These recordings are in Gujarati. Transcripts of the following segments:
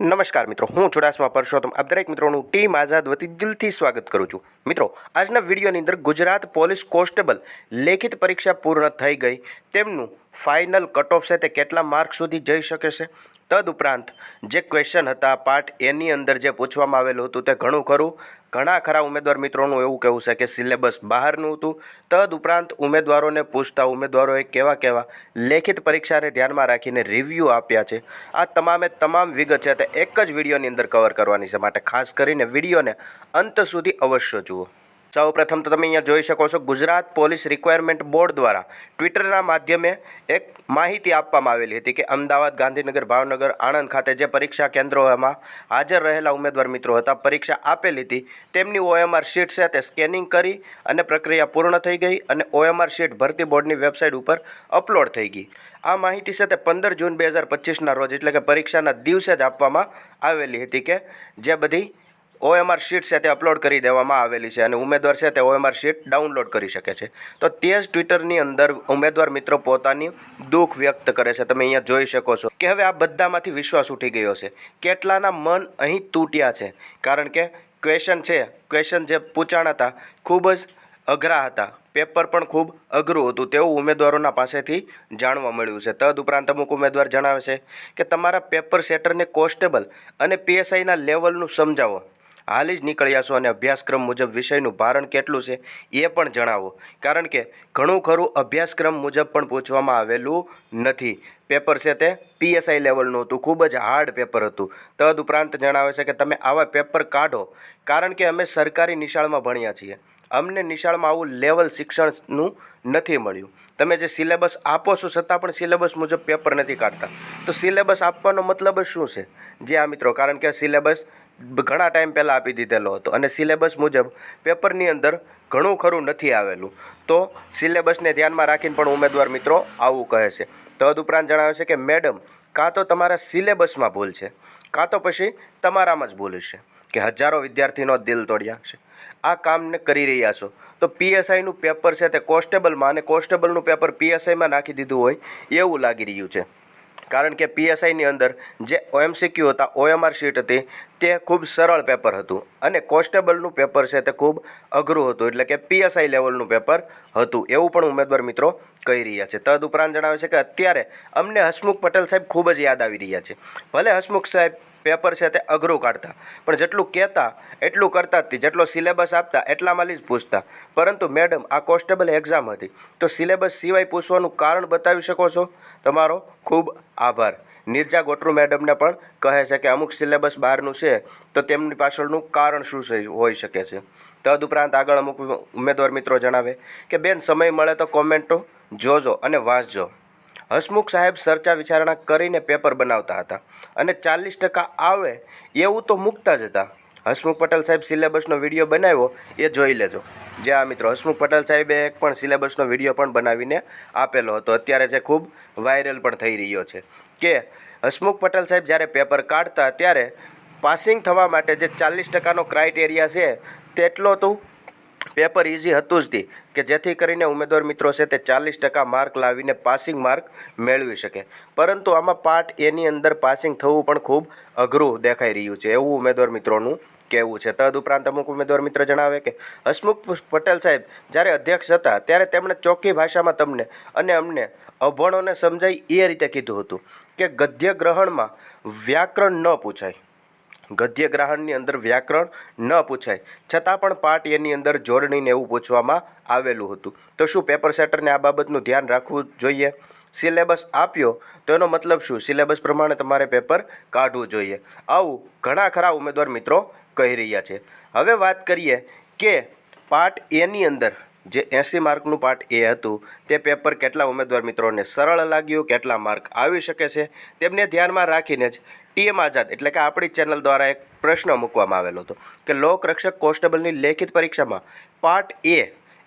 નમસ્કાર મિત્રો, હું ચુડાસમા પરસોત્તમ. આપ દરેક મિત્રોનું ટીમ આઝાદ વતી દિલથી સ્વાગત કરું છું. મિત્રો, આજના વિડીયોની અંદર ગુજરાત પોલીસ કોન્સ્ટેબલ લેખિત પરીક્ષા પૂર્ણ થઈ ગઈ. તેમનું ફાઇનલ કટ ઓફ છે, તે કેટલા માર્ક સુધી જઈ શકે છે? તદુપરાંત જે ક્વેશ્ચન હતા પાર્ટ એની અંદર જે પૂછવામાં આવેલું હતું તે ઘણું ખરું. ઘણા ખરા ઉમેદવાર મિત્રોનું એવું કહેવું છે કે સિલેબસ બહારનું હતું. તદુપરાંત ઉમેદવારોને પૂછતા ઉમેદવારોએ કેવા કેવા લેખિત પરીક્ષાને ધ્યાનમાં રાખીને રિવ્યૂ આપ્યા છે. આ તમામે તમામ વિગત છે તે એક જ વિડીયોની અંદર કવર કરવાની છે. માટે ખાસ કરીને વિડીયોને અંત સુધી અવશ્ય જુઓ. સૌ પ્રથમ તો તમે અહીંયા જોઈ શકો છો ગુજરાત પોલીસ રિક્વાયરમેન્ટ બોર્ડ દ્વારા ટ્વિટરના માધ્યમે એક માહિતી આપવામાં આવેલી હતી કે અમદાવાદ, ગાંધીનગર, ભાવનગર, આણંદ ખાતે જે પરીક્ષા કેન્દ્રોમાં હાજર રહેલા ઉમેદવાર મિત્રો હતા, પરીક્ષા આપેલી હતી, તેમની ઓએમઆર શીટ છે તે સ્કેનિંગ કરી અને પ્રક્રિયા પૂર્ણ થઈ ગઈ અને ઓએમઆર શીટ ભરતી બોર્ડની વેબસાઇટ ઉપર અપલોડ થઈ ગઈ. આ માહિતી છે તે પંદર જૂન બે હજાર પચીસના રોજ એટલે કે પરીક્ષાના દિવસે જ આપવામાં આવેલી હતી કે જે બધી ઓએમઆર શીટ છે તે અપલોડ કરી દેવામાં આવેલી છે અને ઉમેદવાર છે તે ઓએમઆર શીટ ડાઉનલોડ કરી શકે છે. તો તે જ ટ્વિટરની અંદર ઉમેદવાર મિત્રો પોતાની દુઃખ વ્યક્ત કરે છે. તમે અહીંયા જોઈ શકો છો કે હવે આ બધામાંથી વિશ્વાસ ઉઠી ગયો છે. કેટલાના મન અહીં તૂટ્યા છે. કારણ કે ક્વેશ્ચન છે ક્વેશ્ચન જે પૂછાણ હતા ખૂબ જ અઘરા હતા. પેપર પણ ખૂબ અઘરું હતું. તેવું ઉમેદવારોના પાસેથી જાણવા મળ્યું છે. તદુપરાંત અમુક ઉમેદવાર જણાવે છે કે તમારા પેપર સેટરને કોન્સ્ટેબલ અને પીએસઆઈના લેવલનું સમજાવો. હાલ જ નીકળ્યા છો અને અભ્યાસક્રમ મુજબ વિષયનું ભારણ કેટલું છે એ પણ જણાવો. કારણ કે ઘણું ખરું અભ્યાસક્રમ મુજબ પણ પૂછવામાં આવેલું નથી. પેપર છે તે પીએસઆઈ લેવલનું હતું. ખૂબ જ હાર્ડ પેપર હતું. તદુપરાંત જણાવે છે કે તમે આવા પેપર કાઢો. કારણ કે અમે સરકારી નિશાળમાં ભણ્યા છીએ. અમને નિશાળમાં આવું લેવલ શિક્ષણનું નથી મળ્યું. તમે જે સિલેબસ આપો છો છતાં પણ સિલેબસ મુજબ પેપર નથી કાઢતા. તો સિલેબસ આપવાનો મતલબ શું છે? જે આ મિત્રો, કારણ કે સિલેબસ ઘણા ટાઈમ પહેલાં આપી દીધેલો હતો અને સિલેબસ મુજબ પેપરની અંદર ઘણું ખરું નથી આવેલું. તો સિલેબસને ધ્યાનમાં રાખીને પણ ઉમેદવાર મિત્રો આવું કહે છે. તદુપરાંત જણાવે છે કે, મેડમ, કાં તો તમારા સિલેબસમાં ભૂલ છે, કાં તો પછી તમારામાં જ ભૂલ છે કે હજારો વિદ્યાર્થીનો દિલ તોડ્યા છે આ કામને કરી રહ્યા છો. તો પીએસઆઈનું પેપર છે તે કોન્સ્ટેબલમાં અને કોન્સ્ટેબલનું પેપર પીએસઆઈમાં નાખી દીધું હોય એવું લાગી રહ્યું છે. કારણ કે પીએસઆઈની અંદર જે ઓએમસીક્યુ હતા, ઓએમઆર શીટ હતી તે ખૂબ સરળ પેપર હતું અને કોન્સ્ટેબલનું પેપર છે તે ખૂબ અઘરું હતું, એટલે કે પીએસઆઈ લેવલનું પેપર હતું, એવું પણ ઉમેદવાર મિત્રો કહી રહ્યા છે. તદુપરાંત જણાવે છે કે અત્યારે અમને હસમુખ પટેલ સાહેબ ખૂબ જ યાદ આવી રહ્યા છે. ભલે હસમુખ સાહેબ પેપર છે તે અઘરું કાઢતા, પણ જેટલું કહેતા, એટલું કરતા જ જેટલો સિલેબસ આપતા, એટલામાં જ પૂછતા. પરંતુ મેડમ, આ કોન્સ્ટેબલ એક્ઝામ હતી. તો સિલેબસ સિવાય પૂછવાનું કારણ બતાવી શકો છો? તમારો ખૂબ આભાર. નિર્જા ગોટરુ મેડમને પણ કહે છે કે અમુક સિલેબસ બહારનું છે, તો તેમની પાછળનું કારણ શું હોઈ શકે છે. તદુપરાંત આગળ અમુક ઉમેદવાર મિત્રો જણાવે કે, બેન, સમય મળે તો કોમેન્ટો જોજો અને વાંચજો. હસમુખ સાહેબ ચર્ચા વિચારણા કરીને પેપર બનાવતા હતા અને ચાલીસ ટકા આવે એવું તો મૂકતા જ હતા. હસમુખ પટેલ સાહેબ સિલેબસનો વીડિયો બનાવ્યો એ જોઈ લેજો. જે આ મિત્રો, હસમુખ પટેલ સાહેબે એક પણ સિલેબસનો વીડિયો પણ બનાવીને આપેલો હતો. અત્યારે જે ખૂબ વાયરલ પણ થઈ રહ્યો છે કે હસમુખ પટેલ સાહેબ જ્યારે પેપર કાઢતા, ત્યારે પાસિંગ થવા માટે જે ચાલીસ ટકાનો ક્રાઇટેરિયા છે, તેટલો તો પેપર ઇઝી હતું જ તે કે જેથી કરીને ઉમેદવાર મિત્રો છે તે ચાલીસ ટકા માર્ક લાવીને પાસિંગ માર્ક મેળવી શકે. પરંતુ આમાં પાર્ટ એની અંદર પાસિંગ થવું પણ ખૂબ અઘરું દેખાઈ રહ્યું છે એવું ઉમેદવાર મિત્રોનું કહેવું છે. તદુપરાંત અમુક ઉમેદવાર મિત્ર જણાવે કે હસમુખ પટેલ સાહેબ જ્યારે અધ્યક્ષ હતા ત્યારે તેમણે ચોખ્ખી ભાષામાં તમને અને અમને અભણોને સમજાય એ રીતે કીધું હતું કે ગદ્ય ગ્રહણમાં વ્યાકરણ ન પૂછાય. ગદ્ય ગ્રહણની અંદર વ્યાકરણ ન પૂછાય. છતાં પણ પાર્ટ એની અંદર જોડણીને એવું પૂછવામાં આવેલું હતું. તો શું પેપર સેટરને આ બાબતનું ધ્યાન રાખવું જોઈએ? સિલેબસ આપ્યો તો એનો મતલબ શું? સિલેબસ પ્રમાણે તમારે પેપર કાઢવું જોઈએ. આવું ઘણા ખરા ઉમેદવાર મિત્રો કહી રહ્યા છે. હવે વાત કરીએ કે પાર્ટ એની અંદર જે એંસી માર્કનું પાર્ટ એ હતું, તે પેપર કેટલા ઉમેદવાર મિત્રોને સરળ લાગ્યું, કેટલા માર્ક આવી શકે છે, તેમને ધ્યાનમાં રાખીને જ ટીએમ આઝાદ. એટલે કે આપણી ચેનલ દ્વારા એક પ્રશ્ન મૂકવામાં આવેલો હતો કે લોકરક્ષક કોન્સ્ટેબલની લેખિત પરીક્ષામાં પાર્ટ એ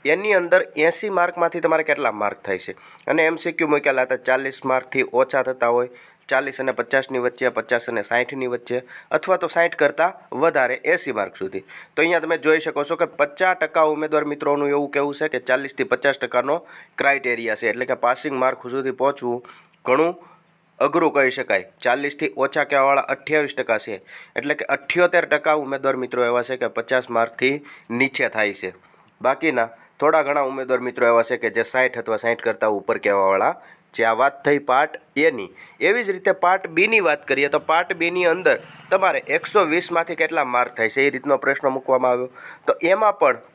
એની અંદર એંસી માર્કમાંથી તમારે કેટલા માર્ક થાય છે? અને એમસીક્યુ મૂકેલા હતા ચાલીસ માર્કથી ઓછા થતા હોય, ચાલીસ અને પચાસની વચ્ચે, પચાસ અને સાઠની વચ્ચે, અથવા તો સાઠ કરતાં વધારે એંસી માર્ક સુધી. તો અહીંયા તમે જોઈ શકો છો કે પચાસ ટકા ઉમેદવાર મિત્રોનું એવું કહેવું છે કે ચાલીસથી પચાસ ટકાનો ક્રાઇટેરિયા છે. એટલે કે પાસિંગ માર્ક સુધી પહોંચવું ઘણું અઘરું કહી શકાય. ચાલીસથી ઓછા કહેવાવાળા અઠ્યાવીસ ટકા છે. એટલે કે અઠ્યોતેર ટકા ઉમેદવાર મિત્રો એવા છે કે પચાસ માર્કથી નીચે થાય છે. બાકીના થોડા ઘણા ઉમેદવાર મિત્રો એવા છે કે જે સાઠ અથવા સાઠ કરતાં ઉપર કહેવાવાળા જે આ વાત થઈ પાર્ટ એની એવી જ રીતે પાર્ટ બીની વાત કરીએ તો પાર્ટ બીની અંદર તમારે એકસો વીસમાંથી કેટલા માર્ક થાય છે એ રીતનો પ્રશ્ન મૂકવામાં આવ્યો. તો એમાં પણ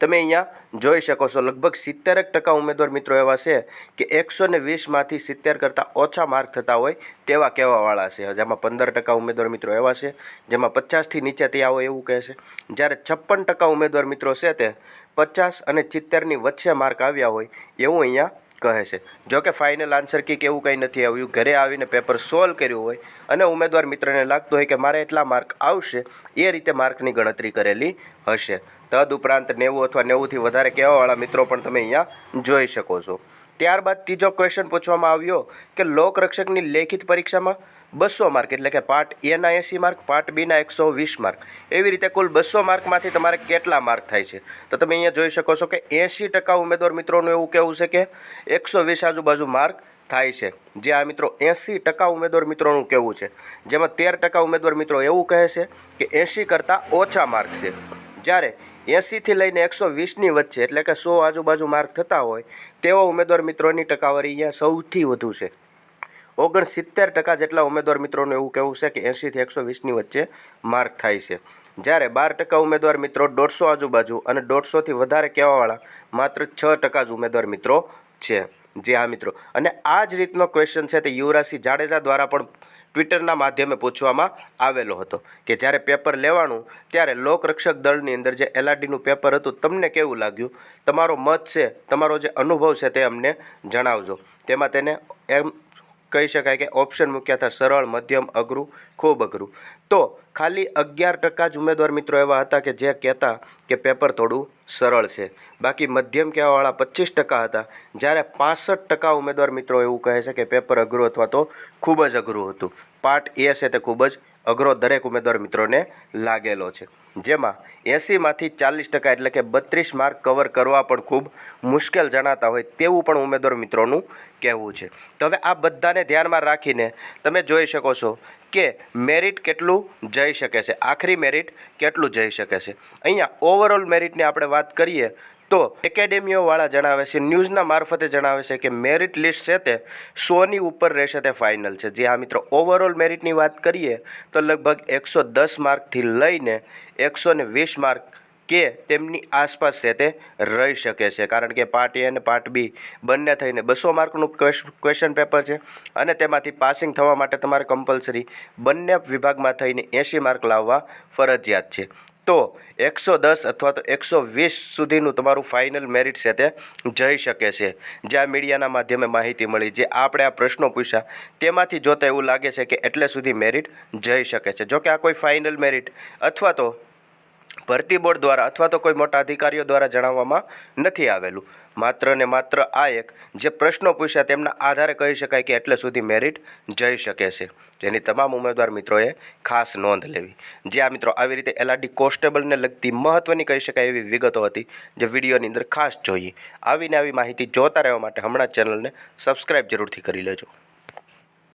તમે અહીંયા જોઈ શકો છો, લગભગ સિત્તેરેક ટકા ઉમેદવાર મિત્રો એવા છે કે એકસો ને વીસમાંથી સિત્તેર કરતાં ઓછા માર્ક થતા હોય તેવા કહેવાવાળા છે. જેમાં પંદર ટકા ઉમેદવાર મિત્રો એવા છે, જેમાં પચાસથી નીચે ત્યાં હોય એવું કહે છે. જ્યારે છપ્પન ટકા ઉમેદવાર મિત્રો છે તે પચાસ અને સિત્તેરની વચ્ચે માર્ક આવ્યા હોય એવું અહીંયા કહે છે. જો કે ફાઇનલ આન્સર કી એવું કંઈ નથી આવ્યું, ઘરે આવીને પેપર સોલ્વ કર્યું હોય અને ઉમેદવાર મિત્રને લાગતું હોય કે મારે એટલા માર્ક આવશે, એ રીતે માર્કની ગણતરી કરેલી હશે. તદ ઉપરાંત નેવું અથવા નેવુંથી વધારે કહેવાવાળા મિત્રો પણ તમે અહીંયા જોઈ શકો છો. ત્યારબાદ ત્રીજો ક્વેશ્ચન પૂછવામાં આવ્યો કે લોકરક્ષકની લેખિત પરીક્ષામાં બસો માર્ક એટલે કે પાર્ટ એના એંસી માર્ક પાર્ટ બીના એકસો વીસ માર્ક એવી રીતે કુલ બસો માર્કમાંથી તમારે કેટલા માર્ક થાય છે? તો તમે અહીંયા જોઈ શકો છો કે એંસી ટકા ઉમેદવાર મિત્રોનું એવું કહેવું છે કે એકસો વીસ આજુબાજુ માર્ક થાય છે. જે આ મિત્રો એંસી ટકા ઉમેદવાર મિત્રોનું કહેવું છે. જેમાં તેર ટકા ઉમેદવાર મિત્રો એવું કહે છે કે એંસી કરતાં ઓછા માર્ક છે. જ્યારે એંસીથી લઈને એકસો વીસની વચ્ચે, એટલે કે સો આજુબાજુ માર્ક થતા હોય, તેવા ઉમેદવાર મિત્રોની ટકાવારી અહીંયા સૌથી વધુ છે. ઓગણસિત્તેર ટકા જેટલા ઉમેદવાર મિત્રોનું એવું કહેવું છે કે એંસીથી એકસો વીસની વચ્ચે માર્ક થાય છે. જ્યારે બાર ટકા ઉમેદવાર મિત્રો દોઢસો આજુબાજુ અને દોઢસોથી વધારે કહેવાવાળા માત્ર છ ટકા જ ઉમેદવાર મિત્રો છે. જે આ મિત્રો. અને આ જ રીતનો ક્વેશ્ચન છે તે યુવરાજસિંહ જાડેજા દ્વારા પણ ટ્વિટરના માધ્યમે પૂછવામાં આવેલો હતો કે જ્યારે પેપર લેવાનું, ત્યારે લોકરક્ષક દળની અંદર જે એલઆરડીનું પેપર હતું, તમને કેવું લાગ્યું? તમારો મત છે, તમારો જે અનુભવ છે તે અમને જણાવજો. તેમાં તેને એમ કહી શકાય કે ઓપ્શન મૂક્યા હતા, સરળ, મધ્યમ, અઘરું, ખૂબ અઘરું. તો ખાલી અગિયાર ટકા જ ઉમેદવાર મિત્રો એવા હતા કે જે કહેતા કે પેપર થોડું સરળ છે. બાકી મધ્યમ કહેવાવાળા પચીસ ટકા હતા. જ્યારે પાસઠ ટકા ઉમેદવાર મિત્રો એવું કહે છે કે પેપર અઘરું અથવા તો ખૂબ જ અઘરું હતું. પાર્ટ એ છે તે ખૂબ જ અઘરો દરેક ઉમેદવાર મિત્રોને લાગેલો છે. જેમાં એંસીમાંથી ચાલીસ ટકા એટલે કે બત્રીસ માર્ક કવર કરવા પણ ખૂબ મુશ્કેલ જણાતા હોય તેવું પણ ઉમેદવાર મિત્રોનું કહેવું છે. તો હવે આ બધાને ધ્યાનમાં રાખીને તમે જોઈ શકો છો કે મેરિટ કેટલું જઈ શકે છે. આખરી મેરિટ કેટલું જઈ શકે છે. અહીંયા ઓવરઓલ મેરિટની આપણે વાત કરીએ તો એકેડેમીઓવાળા જણાવે છે, ન્યૂઝના મારફતે જણાવે છે કે મેરિટ લિસ્ટ છે તે સોની ઉપર રહેશે તે ફાઇનલ છે. જે આ મિત્રો, ઓવરઓલ મેરિટની વાત કરીએ તો લગભગ એકસો દસ માર્કથી લઈને એકસો ને વીસ માર્ક કે તેમની આસપાસ છે તે રહી શકે છે. કારણ કે પાર્ટ એ અને પાર્ટ બી બંને થઈને બસો માર્કનું ક્વેશ્ચન પેપર છે અને તેમાંથી પાસિંગ થવા માટે તમારે કમ્પલસરી બંને વિભાગમાં થઈને એંશી માર્ક લાવવા ફરજિયાત છે. તો એકસો દસ અથવા તો એકસો વીસ સુધીનું તમારું ફાઇનલ મેરિટ છે તે જઈ શકે છે. જે આ મીડિયાના માધ્યમે માહિતી મળી, જે આપણે આ પ્રશ્નો પૂછ્યા, તેમાંથી જોતા એવું લાગે છે કે એટલે સુધી મેરિટ જઈ શકે છે. જો કે આ કોઈ ફાઇનલ મેરિટ અથવા તો ભરતી બોર્ડ દ્વારા અથવા તો કોઈ મોટા અધિકારીઓ દ્વારા જણાવવામાં નથી આવેલું. માત્ર ને માત્ર આ એક જે પ્રશ્નો પૂછ્યા તેમના આધારે કહી શકાય કે એટલે સુધી મેરિટ જઈ શકે છે. જેની તમામ ઉમેદવાર મિત્રોએ ખાસ નોંધ લેવી. જે આ મિત્રો આવી રીતે એલઆરડી કોન્સ્ટેબલને લગતી મહત્ત્વની કહી શકાય એવી વિગતો હતી, જે વિડીયોની અંદર ખાસ જોઈએ. આવીને આવી માહિતી જોતા રહેવા માટે હમણાં ચેનલને સબસ્ક્રાઈબ જરૂરથી કરી લેજો.